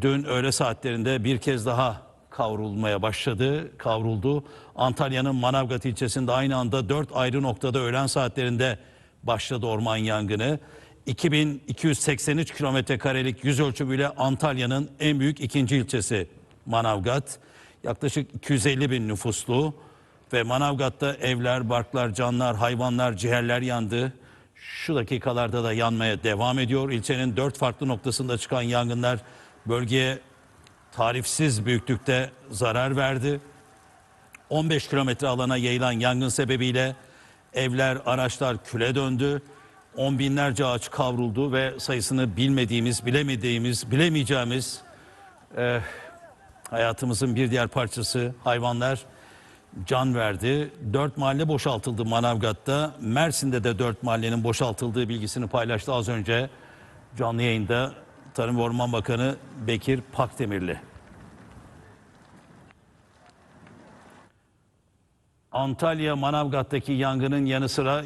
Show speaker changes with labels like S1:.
S1: dün öğle saatlerinde bir kez daha kavrulmaya başladı, kavruldu. Antalya'nın Manavgat ilçesinde aynı anda dört ayrı noktada öğlen saatlerinde başladı orman yangını. 2283 kilometre karelik yüz ölçümüyle Antalya'nın en büyük ikinci ilçesi Manavgat. Yaklaşık 250 bin nüfuslu ve Manavgat'ta evler, barklar, canlar, hayvanlar, ciğerler yandı. Şu dakikalarda da yanmaya devam ediyor. İlçenin dört farklı noktasında çıkan yangınlar bölgeye tarifsiz büyüklükte zarar verdi. 15 kilometre alana yayılan yangın sebebiyle evler, araçlar küle döndü. On binlerce ağaç kavruldu ve sayısını bilmediğimiz, bilemediğimiz, bilemeyeceğimiz eh, hayatımızın bir diğer parçası hayvanlar can verdi. Dört mahalle boşaltıldı Manavgat'ta. Mersin'de de dört mahallenin boşaltıldığı bilgisini paylaştı az önce canlı yayında Tarım ve Orman Bakanı Bekir Pakdemirli. Antalya Manavgat'taki yangının yanı sıra